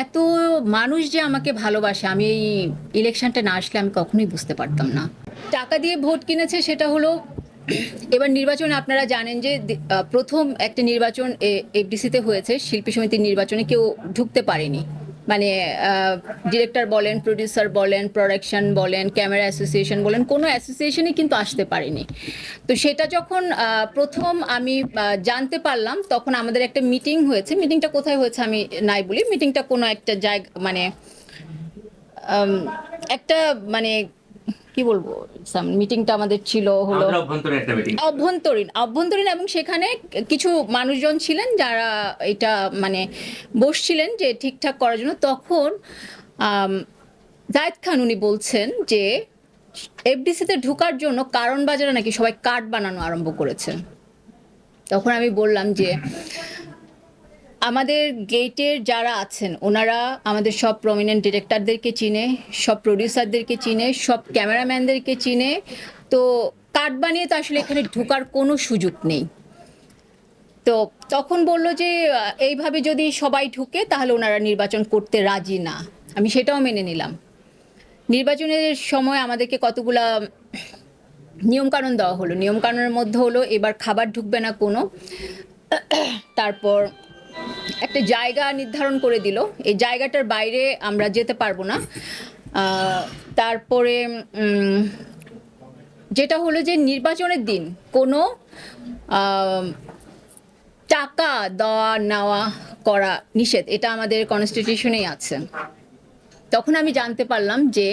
এত মানুষ যে আমাকে ভালোবাসে, আমি এই ইলেকশনটা না আসলে আমি কখনোই বুঝতে পারতাম না। টাকা দিয়ে ভোট কিনেছে সেটা হলো, এবার নির্বাচনে আপনারা জানেন যে প্রথম একটা নির্বাচন এফডিসিতে হয়েছে, শিল্পী সমিতির নির্বাচনে কেউ ঢুকতে পারেনি। মানে ডিরেক্টর বলেন প্রডিউসার বলেন প্রোডাকশন বলেন ক্যামেরা অ্যাসোসিয়েশন বলেন, কোনো অ্যাসোসিয়েশনই কিন্তু আসতে পারেনি। তো সেটা যখন প্রথম আমি জানতে পারলাম, তখন আমাদের একটা মিটিং হয়েছে। মিটিংটা কোথায় হয়েছে আমি নাই বলি। মিটিংটা কোনো একটা জায়গা মানে একটা মানে কি বলব? মিটিংটা আমাদের ছিল হলো অভ্যন্তরীণ অভ্যন্তরীণ এবং সেখানে কিছু মানুষজন ছিলেন যারা এটা মানে বসছিলেন যে ঠিকঠাক করার জন্য। তখন জায়েদ খান উনি বলছেন যে এফডিসিতে ঢোকার জন্য কারণ বাজারে নাকি সবাই কার্ড বানানো আরম্ভ করেছেন তখন আমি বললাম যে আমাদের গেটের যারা আছেন, ওনারা আমাদের সব প্রমিনেন্ট ডিরেক্টরদেরকে চিনে, সব প্রডিউসারদেরকে চিনে, সব ক্যামেরাম্যানদেরকে চিনে। তো কার্ড বানিয়ে তো আসলে এখানে ঢোকার কোনো সুযোগ নেই। তো তখন বলল যে এইভাবে যদি সবাই ঢুকে তাহলে ওনারা নির্বাচন করতে রাজি না। আমি সেটাও মেনে নিলাম। নির্বাচনের সময় আমাদেরকে কতগুলা নিয়মকানুন দেওয়া হলো। নিয়মকানুনের মধ্যে হলো, এবার খাবার ঢুকবে না কোনো। তারপর একটা জায়গা নির্ধারণ করে দিল। এই জায়গাটার বাইরে আমরা যেতে পারব না। তারপরে যেটা হলো যে নির্বাচনের দিন কোনো টাকা দেওয়া নেওয়া করা নিষেধ, এটা আমাদের কনস্টিটিউশনেই আছে। তখন আমি জানতে পারলাম যে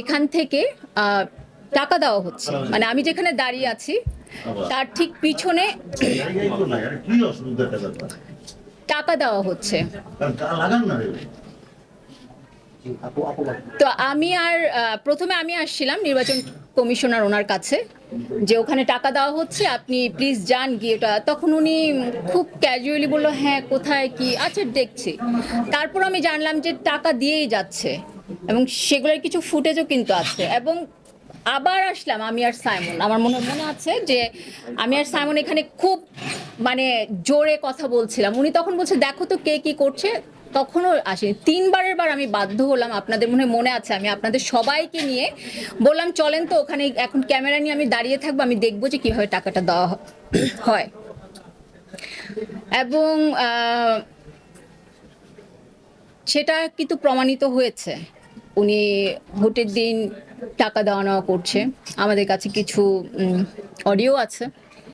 এখান থেকে টাকা দেওয়া হচ্ছে। মানে আমি যেখানে দাঁড়িয়ে আছি, তার ঠিক পিছনে টাকা দেওয়া হচ্ছে। তো আমি আর প্রথমে আমি আসছিলাম নির্বাচন কমিশনার ওনার কাছে যে ওখানে টাকা দেওয়া হচ্ছে আপনি প্লিজ যান গিয়ে ওটা। তখন উনি খুব ক্যাজুয়ালি বলল হ্যাঁ কোথায় কি? আচ্ছা দেখছি। তারপর আমি জানলাম যে টাকা দিয়েই যাচ্ছে এবং সেগুলোর কিছু ফুটেজও কিন্তু আছে। এবং আবার আসলাম আমি আর সাইমন। আমার মনে মনে আছে যে আমি আর সাইমন এখানে খুব মানে জোরে কথা বলছিলাম। উনি তখন বলছে, দেখো তো কে কি করছে। তখনও আসেনি। তিনবারের বার আমি বাধ্য হলাম, আপনাদের মনে মনে আছে, আমি আপনাদের সবাইকে নিয়ে বললাম, চলেন তো ওখানে এখন ক্যামেরা নিয়ে আমি দাঁড়িয়ে থাকব, আমি দেখব যে কীভাবে টাকাটা দেওয়া হয়। এবং সেটা কিন্তু প্রমাণিত হয়েছে। উনি ভোটের দিন টাকা দেওয়া নেওয়া করছে। আমাদের কাছে কিছু অডিও আছে।